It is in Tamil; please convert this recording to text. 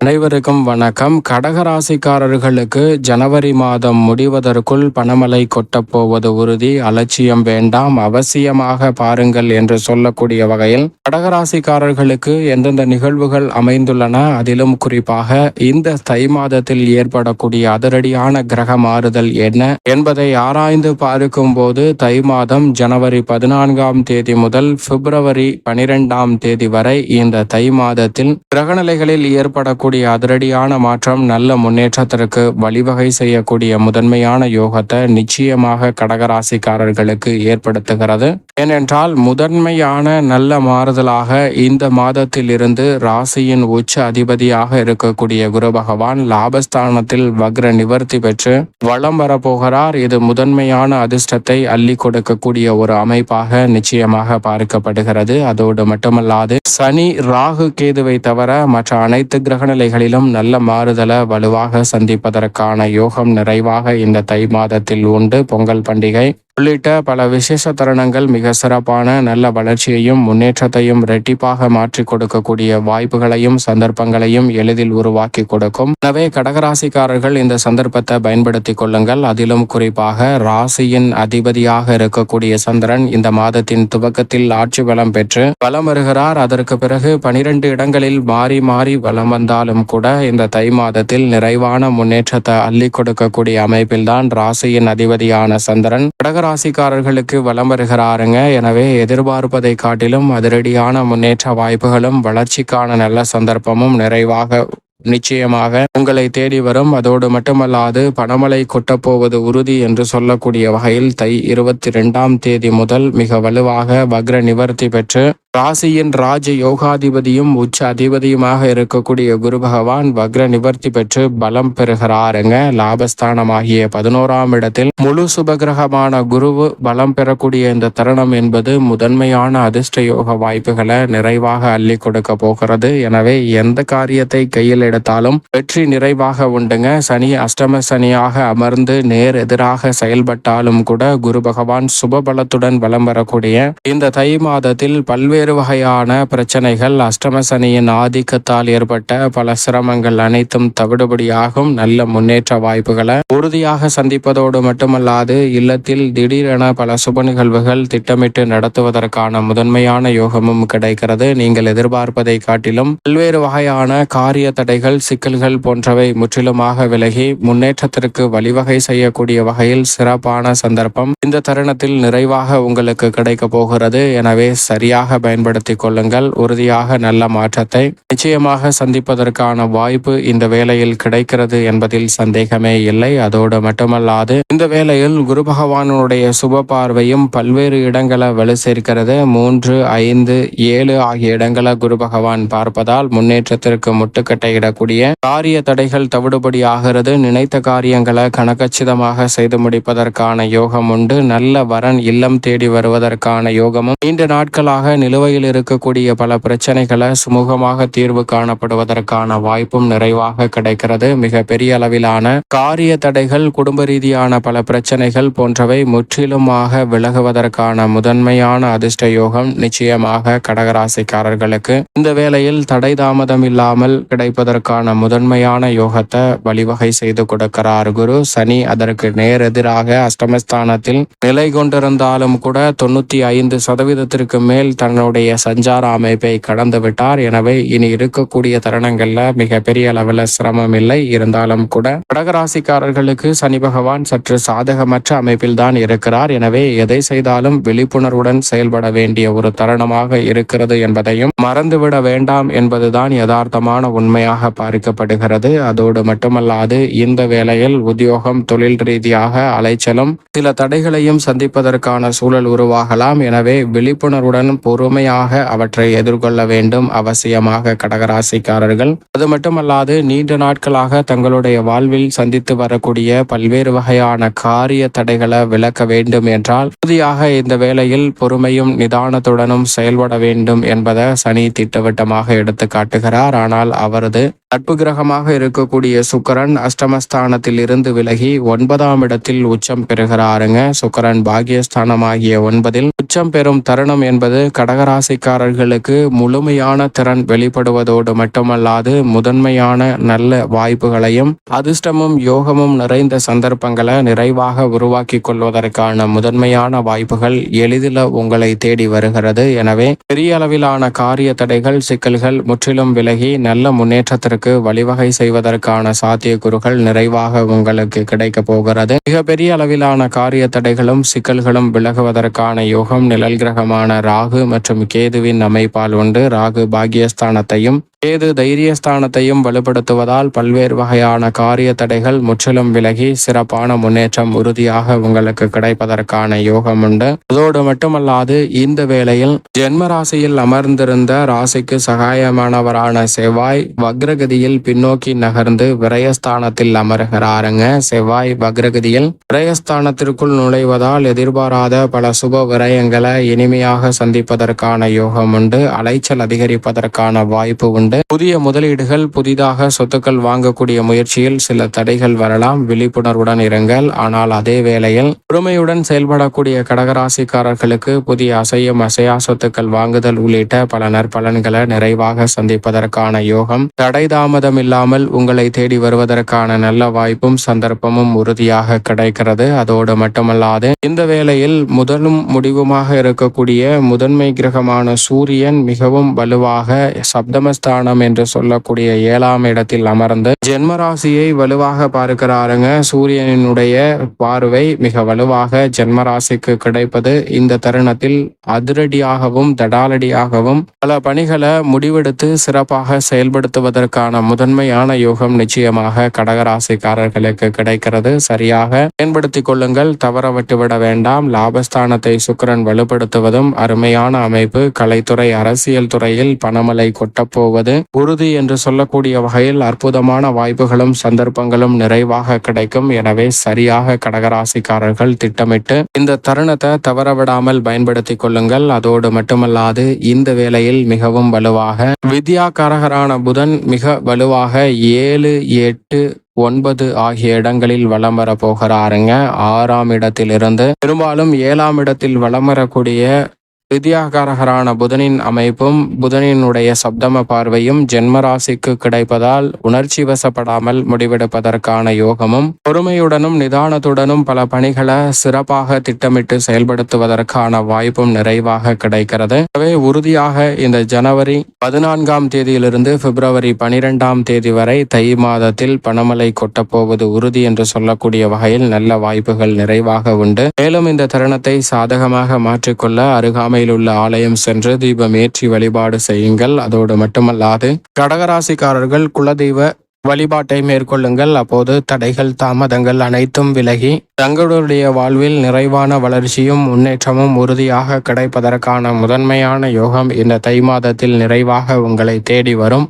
அனைவருக்கும் வணக்கம். கடகராசிக்காரர்களுக்கு ஜனவரி மாதம் முடிவதற்குள் பணமழை கொட்டப்போவது உறுதி. அலட்சியம் வேண்டாம். அவசியமாக பாருங்கள் என்று சொல்லக்கூடிய வகையில் கடகராசிக்காரர்களுக்கு எந்தெந்த நிகழ்வுகள் அமைந்துள்ளன அதிலும் குறிப்பாக இந்த தை மாதத்தில் ஏற்படக்கூடிய அதிரடியான கிரக மாறுதல் என்ன என்பதை ஆராய்ந்து பார்க்கும் போது தை மாதம் ஜனவரி பதினான்காம் தேதி முதல் பிப்ரவரி பனிரெண்டாம் தேதி வரை இந்த தை மாதத்தில் கிரகநிலைகளில் ஏற்படக்கூடிய வரக்கூடிய அதிரடியான மாற்றம் நல்ல முன்னேற்றத்திற்கு வழிவகை செய்யக்கூடிய முதன்மையான யோகத்தை நிச்சயமாக கடகராசிக்காரர்களுக்கு ஏற்படுத்துகிறது. ஏனென்றால் முதன்மையான நல்ல மாறுதலாக இந்த மாதத்தில் இருந்து ராசியின் உச்ச அதிபதியாக இருக்கக்கூடிய குரு பகவான் லாபஸ்தானத்தில் வக்ர நிவர்த்தி பெற்று வளம் வரப்போகிறார். இது முதன்மையான அதிர்ஷ்டத்தை அள்ளி கொடுக்கக்கூடிய ஒரு அமைப்பாக நிச்சயமாக பார்க்கப்படுகிறது. அதோடு மட்டுமல்லாது சனி ராகு கேதுவை தவிர மற்ற அனைத்து கிரகநிலைகளிலும் நல்ல மாறுதலை வலுவாக சந்திப்பதற்கான யோகம் நிறைவாக இந்த தை மாதத்தில் உண்டு. பொங்கல் பண்டிகை உள்ளிட்ட பல விசேஷ தருணங்கள் மிக சிறப்பான நல்ல வளர்ச்சியையும் முன்னேற்றத்தையும் ரெட்டிப்பாக மாற்றி கொடுக்கக்கூடிய வாய்ப்புகளையும் சந்தர்ப்பங்களையும் எளிதில் உருவாக்கி கொடுக்கும். எனவே கடகராசிக்காரர்கள் இந்த சந்தர்ப்பத்தை பயன்படுத்திக் கொள்ளுங்கள். அதிலும் குறிப்பாக ராசியின் அதிபதியாக இருக்கக்கூடிய சந்திரன் இந்த மாதத்தின் துவக்கத்தில் ஆட்சி பலம் பெற்று பலம் வருகிறார். அதற்கு பிறகு பனிரெண்டு இடங்களில் மாறி மாறி வலம் வந்தாலும் கூட இந்த தை மாதத்தில் நிறைவான முன்னேற்றத்தை அள்ளி கொடுக்கக்கூடிய அமைப்பில்தான் ராசியின் அதிபதியான சந்திரன் கடகரா ராசிக்காரர்களுக்கு வலம் வருகிறாருங்க எனவே எதிர்பார்ப்பதை காட்டிலும் அதிரடியான முன்னேற்ற வாய்ப்புகளும் வளர்ச்சிக்கான நல்ல சந்தர்ப்பமும் நிறைவாக நிச்சயமாக உங்களை தேடி வரும். அதோடு மட்டுமல்லாது பணமழை கொட்டப்போவது உறுதி என்று சொல்லக்கூடிய வகையில் தை இருபத்தி ரெண்டாம் தேதி முதல் மிக வலுவாக வக்ர நிவர்த்தி பெற்று ராசியின் ராஜ யோகாதிபதியும் உச்ச அதிபதியுமாக இருக்கக்கூடிய குரு பகவான் வக்ர நிவர்த்தி பெற்று பலம் பெறுகிறாருங்க லாபஸ்தானமாகிய பதினோராம் இடத்தில் முழு சுபகிரகமான குருவு பலம் பெறக்கூடிய இந்த தருணம் என்பது முதன்மையான அதிர்ஷ்ட யோக வாய்ப்புகளை நிறைவாக அள்ளி கொடுக்க போகிறது. எனவே எந்த காரியத்தை கையில் எடுத்தாலும் வெற்றி நிறைவாக உண்டுங்க. சனி அஷ்டம சனியாக அமர்ந்து நேர் எதிராக செயல்பட்டாலும் கூட குரு பகவான் சுபபலத்துடன் பலம் வரக்கூடிய இந்த தை மாதத்தில் பல்வேறு பல்வேறு வகையான பிரச்சனைகள். அஷ்டம சனியின் ஆதிக்கத்தால் ஏற்பட்ட பல சிரமங்கள் அனைத்தும் தவிடுபடியாகும். நல்ல முன்னேற்ற வாய்ப்புகளை உறுதியாக சந்திப்பதோடு மட்டுமல்லாது இல்லத்தில் திடீரென பல சுப நிகழ்வுகள் திட்டமிட்டு நடத்துவதற்கான முதன்மையான யோகமும் கிடைக்கிறது. நீங்கள் எதிர்பார்ப்பதை காட்டிலும் பல்வேறு வகையான காரிய தடைகள் சிக்கல்கள் போன்றவை முற்றிலுமாக விலகி முன்னேற்றத்திற்கு வழிவகை செய்யக்கூடிய வகையில் சிறப்பான சந்தர்ப்பம் இந்த தருணத்தில் நிறைவாக உங்களுக்கு கிடைக்க போகிறது. எனவே சரியாக பயன்படுத்திக் கொள்ளுங்கள். உறுதியாக நல்ல மாற்றத்தை நிச்சயமாக சந்திப்பதற்கான வாய்ப்பு இந்த வேளையில் கிடைக்கிறது என்பதில் சந்தேகமே இல்லை. அதோடு மட்டுமல்லாது இந்த வேளையில் குரு பகவானுடைய சுப பார்வையும் பல்வேறு இடங்களை வலு சேர்க்கிறது. மூன்று ஐந்து ஏழு ஆகிய இடங்களை குரு பகவான் பார்ப்பதால் முன்னேற்றத்திற்கு முட்டுக்கட்டையிடக்கூடிய காரிய தடைகள் தவிடுபடி ஆகிறது நினைத்த காரியங்களை கணக்கச்சிதமாக செய்து முடிப்பதற்கான யோகம் உண்டு. நல்ல வரன் இல்லம் தேடி வருவதற்கான யோகமும் நீண்ட நாட்களாக நிலுவை நிலுவையில் இருக்கக்கூடிய பல பிரச்சனைகளை சுமூகமாக தீர்வு காணப்படுவதற்கான வாய்ப்பும் நிறைவாக கிடைக்கிறது. மிக பெரிய அளவிலான காரிய தடைகள் குடும்ப ரீதியான பல பிரச்சனைகள் போன்றவை முற்றிலுமாக விலகுவதற்கான முதன்மையான அதிர்ஷ்ட யோகம் நிச்சயமாக கடகராசிக்காரர்களுக்கு. இந்த வேளையில் தடை தாமதம் இல்லாமல் கிடைப்பதற்கான முதன்மையான யோகத்தை வழிவகை செய்து கொடுக்கிறார் குரு. சனி அதற்கு நேர் எதிராக அஷ்டமஸ்தானத்தில் நிலை கொண்டிருந்தாலும் கூட தொண்ணூத்தி ஐந்து சதவீதத்திற்கு மேல் தன்னுடைய தன்னுடைய சஞ்சார அமைப்பை கடந்து விட்டார். எனவே இனி இருக்கக்கூடிய தருணங்கள்ல மிக பெரிய அளவில் சிரமம் இல்லை. இருந்தாலும் கூட கடகராசிக்காரர்களுக்கு சனி பகவான் சற்று சாதகமற்ற அமைப்பில் தான் இருக்கிறார். எனவே எதை செய்தாலும் விழிப்புணர்வுடன் செயல்பட வேண்டிய ஒரு தருணமாக இருக்கிறது என்பதையும் மறந்துவிட வேண்டாம் என்பதுதான் யதார்த்தமான உண்மையாக பார்க்கப்படுகிறது. அதோடு மட்டுமல்லாது இந்த வேளையில் உத்தியோகம் தொழில் ரீதியாக அலைச்சலும் சில தடைகளையும் சந்திப்பதற்கான சூழல் உருவாகலாம். எனவே விழிப்புணர்வுடன் பொறுமை பொறுமையாக அவற்றை எதிர்கொள்ள வேண்டும் அவசியமாக கடகராசிக்காரர்கள். அது மட்டுமல்லாது நீண்ட நாட்களாக தங்களுடைய வாழ்வில் சந்தித்து வரக்கூடிய பல்வேறு வகையான காரிய தடைகளை விளக்க வேண்டும் என்றால் உறுதியாக இந்த வேளையில் பொறுமையும் நிதானத்துடனும் செயல்பட வேண்டும் என்பதை சனி திட்டவட்டமாக எடுத்து காட்டுகிறார். ஆனால் அவரது நட்பு கிரகமாக இருக்கக்கூடிய சுக்கரன் அஷ்டமஸ்தானத்தில் இருந்து விலகி ஒன்பதாம் இடத்தில் உச்சம் பெறுகிறாருங்க. சுக்கரன் பாகியஸ்தானமாகிய ஒன்பதில் உச்சம் பெறும் தருணம் என்பது கடகராசிக்காரர்களுக்கு முழுமையான திறன் வெளிப்படுவதோடு மட்டுமல்லாது முதன்மையான நல்ல வாய்ப்புகளையும் அதிர்ஷ்டமும் யோகமும் நிறைந்த சந்தர்ப்பங்களை நிறைவாக உருவாக்கி கொள்வதற்கான முதன்மையான வாய்ப்புகள் எளிதில் உங்களை தேடி வருகிறது. எனவே பெரிய அளவிலான காரிய தடைகள் சிக்கல்கள் முற்றிலும் விலகி நல்ல முன்னேற்றத்திற்கு வழிவகை செய்வதற்கான சாத்தியக்கூறுகள் நிறைவாக உங்களுக்கு கிடைக்க போகிறது. மிகப்பெரிய அளவிலான காரிய தடைகளும் சிக்கல்களும் விலகுவதற்கான யோகம் நிழல் கிரகமான ராகு மற்றும் கேதுவின் அமைப்பால் உண்டு. ராகு பாகியஸ்தானத்தையும் கேது தைரியஸ்தானத்தையும் வலுப்படுத்துவதால் பல்வேறு வகையான காரிய தடைகள் முற்றிலும் விலகி சிறப்பான முன்னேற்றம் உறுதியாக உங்களுக்கு கிடைப்பதற்கான யோகம் உண்டு. அதோடு மட்டுமல்லாது இந்த வேளையில் ஜென்ம ராசியில் அமர்ந்திருந்த ராசிக்கு சகாயமானவரான செவ்வாய் வக்ரகதியில் பின்னோக்கி நகர்ந்து விரயஸ்தானத்தில் அமர்கிறாருங்க. செவ்வாய் வக்ரகதியில் விரயஸ்தானத்திற்குள் நுழைவதால் எதிர்பாராத பல சுப விரயங்களை இனிமையாக சந்திப்பதற்கான யோகம் உண்டு. அலைச்சல் அதிகரிப்பதற்கான வாய்ப்பு உண்டு. புதிய முதலீடுகள் புதிதாக சொத்துக்கள் வாங்கக்கூடிய முயற்சியில் சில தடைகள் வரலாம். விழிப்புணர்வுடன் இருங்கள். ஆனால் அதே வேளையில் பொறுமையுடன் செயல்படக்கூடிய கடகராசிக்காரர்களுக்கு புதிய அசையும் அசையா சொத்துக்கள் வாங்குதல் உள்ளிட்ட பல நற்பலன்களை நிறைவாக சந்திப்பதற்கான யோகம். தடை தாமதம் இல்லாமல் உங்களை தேடி வருவதற்கான நல்ல வாய்ப்பும் சந்தர்ப்பமும் உறுதியாக கிடைக்கிறது. அதோடு மட்டுமல்லாது இந்த வேளையில் முதலும் முடிவுமாக இருக்கக்கூடிய முதன்மை கிரகமான சூரியன் மிகவும் வலுவாக சப்தமஸ்தான சப்தமஸ்தானம் என்று சொல்லக்கூடிய ஏழாம் இடத்தில் அமர்ந்து ஜென்மராசியை வலுவாக பார்க்கிறாருங்க. சூரியனுடைய பார்வை மிக வலுவாக ஜென்மராசிக்கு கிடைப்பது இந்த தருணத்தில் அதிரடியாகவும் தடாலடியாகவும் பல பணிகளை முடிவெடுத்து சிறப்பாக செயல்படுத்துவதற்கான முதன்மையான யோகம் நிச்சயமாக கடகராசிக்காரர்களுக்கு கிடைக்கிறது. சரியாக பயன்படுத்திக் கொள்ளுங்கள். தவற விட்டுவிட வேண்டாம். லாபஸ்தானத்தை சுக்கிரன் வலுப்படுத்துவதும் அருமையான அமைப்பு. கலைத்துறை அரசியல் துறையில் பணமலை கொட்டப்போவது உறுதி என்று சொல்லக்கூடிய வகையில் அற்புதமான வாய்ப்புகளும் சந்தர்ப்பங்களும் நிறைவாக கிடைக்கும். எனவே சரியாக கடகராசிக்காரர்கள் திட்டமிட்டு இந்த தருணத்தை தவறவிடாமல் பயன்படுத்திக் கொள்ளுங்கள். அதோடு மட்டுமல்லாது இந்த வேளையில் மிகவும் வலுவாக வித்யாகாரகரான புதன் மிக வலுவாக ஏழு எட்டு ஒன்பது ஆகிய இடங்களில் வலம் வர போகிறாருங்க. ஆறாம் இடத்திலிருந்து பெரும்பாலும் ஏழாம் இடத்தில் வலம் வரக்கூடிய வித்யாகாரகரான புதனின் அமைப்பும் புதனினுடைய சப்தம பார்வையும் ஜென்மராசிக்கு கிடைப்பதால் உணர்ச்சி வசப்படாமல் முடிவெடுப்பதற்கான யோகமும் பொறுமையுடனும் நிதானத்துடனும் பல பணிகளை சிறப்பாக திட்டமிட்டு செயல்படுத்துவதற்கான வாய்ப்பும் நிறைவாக கிடைக்கிறது. எனவே உறுதியாக இந்த ஜனவரி பதினான்காம் தேதியிலிருந்து பிப்ரவரி பனிரெண்டாம் தேதி வரை தை மாதத்தில் பணமலை கொட்டப்போவது உறுதி என்று சொல்லக்கூடிய வகையில் நல்ல வாய்ப்புகள் நிறைவாக உண்டு. மேலும் இந்த தருணத்தை சாதகமாக மாற்றிக்கொள்ள அருகாமை அருகாமையில் உள்ள ஆலயம் சென்று தீபம் ஏற்றி வழிபாடு செய்யுங்கள். அதோடு மட்டுமல்லாது கடகராசிக்காரர்கள் குலதெய்வ வழிபாட்டை மேற்கொள்ளுங்கள். அப்போது தடைகள் தாமதங்கள் அனைத்தும் விலகி தங்களுடைய வாழ்வில் நிறைவான வளர்ச்சியும் முன்னேற்றமும் உறுதியாக கிடைப்பதற்கான முதன்மையான யோகம் இந்த தை மாதத்தில் நிறைவாக உங்களை தேடி வரும்.